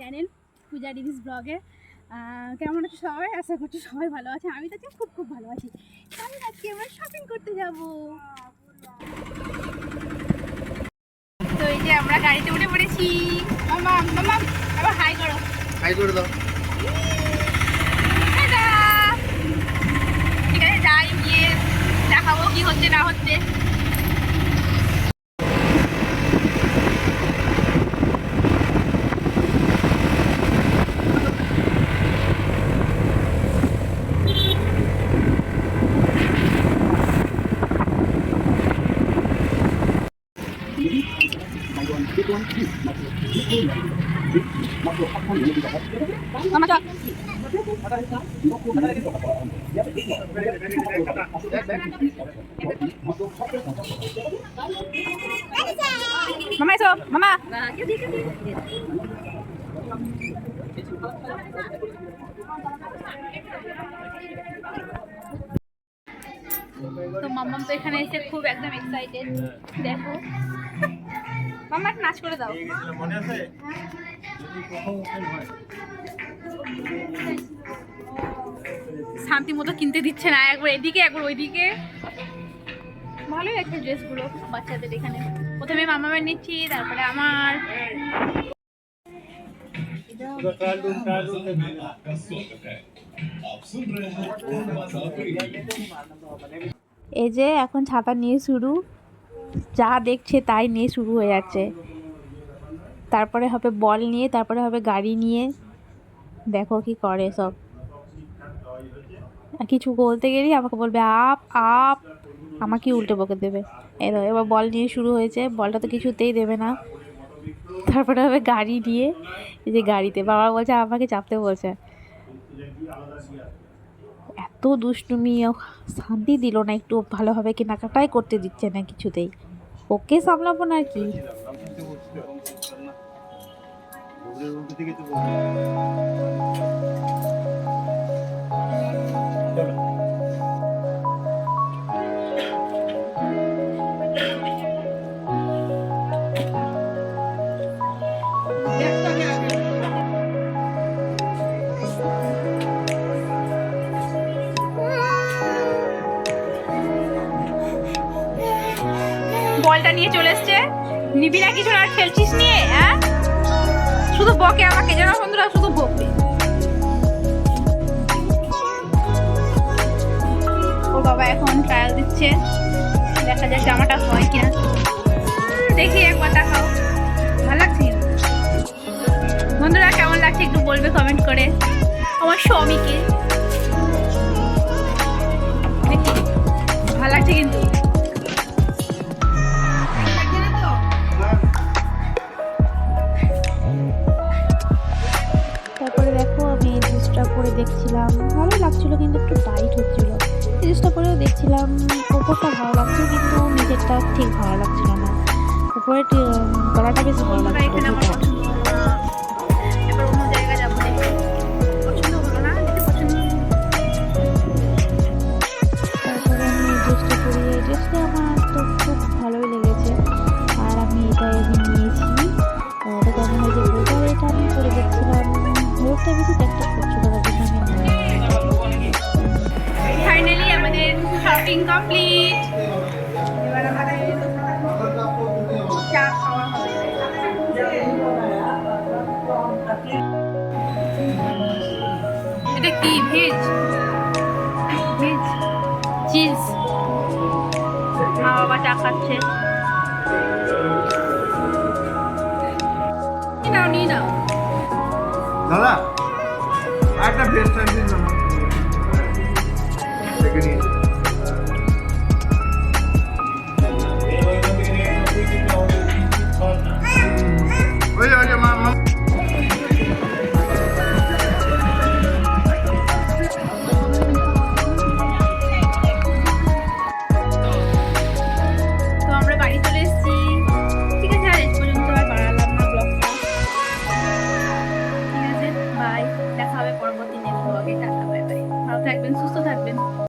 Channel পূজা ডিভিস ব্লগে কেমন আছে সবাই? আশা করছি সবাই ভালো আছে আমি তো খুব খুব ভালো আছি। আমি আজকে আমরা শপিং করতে যাব। তো এই যে আমরা গাড়িতে উঠে পড়েছি। মামা মামা আবার হাই করো। হাই করে দাও। ঠিক আছে যাই গিয়ে দেখাবো কি হচ্ছে না হচ্ছে। মামা এসো মামা। তো মাম্মাম তো এখানে এসে খুব একদম এক্সাইটেড দেখো মাম্মা একটা নাচ করে দাও। মনে আছে? শান্তি মতো কিনতে দিচ্ছে না একবার এদিকে একবার ওইদিকে। ভালোই লাগছে ড্রেসগুলো বাচ্চাদের এখানে। প্রথমে মামা মামামের নিচ্ছি তারপরে আমার। এই যে এখন ছাতা নিয়ে শুরু। যা দেখছে তাই নিয়ে শুরু হয়ে যাচ্ছে। তারপরে হবে বল নিয়ে তারপরে হবে গাড়ি নিয়ে। দেখো কি করে সব। কিছু বলতে গেলেই আমাকে বলবে আপ আপ। আমাকে উল্টে বকে দেবে। দেখো, এবার বল নিয়ে শুরু হয়েছে। বলটা তো কিছুতেই দেবে না। তারপরে হবে গাড়ি নিয়ে। এই যে গাড়িতে বাবা বলছে আমাকে চাপতে বলছে। এত দুষ্টুমি শান্তি দিল না, একটু ভালোভাবে কেনাকাটাই করতে দিচ্ছে না কিছুতেই। ওকে সামলাবো না কি বলটা নিয়ে চলে এসছে। নিবি না কিছু না, খেলছিস নিয়ে হ্যাঁ? শুধু বকে আমাকে যেন বন্ধুরা, শুধু বকবে ওর বাবা এখন ট্রায়াল দিচ্ছে। দেখা যাক জামাটা হয় কিনা। দেখি একবার দেখাও ভালো লাগছে বন্ধুরা, কেমন লাগছে একটু বলবে কমেন্ট করে। আমার স্বামীকে। দেখছিলাম ভালোই লাগছিল কিন্তু একটু টাইট হচ্ছিল। জিনিসটা পরেও দেখছিলাম ওপরটা ভালো লাগছে কিন্তু নিজেরটা ঠিক ভালো লাগছিল না। উপরে গলাটা বেশ ভালো লাগছিল হলুদটা বেশি একটা কমপ্লিট। এবার আমাদের চা খাওয়া এটা কি, ভেজ? ভেজ? চিজ। মা বাবা চা খাচ্ছে। নাও, নিয়ে নাও। দাদা একটা বেস্ট টাইম দিন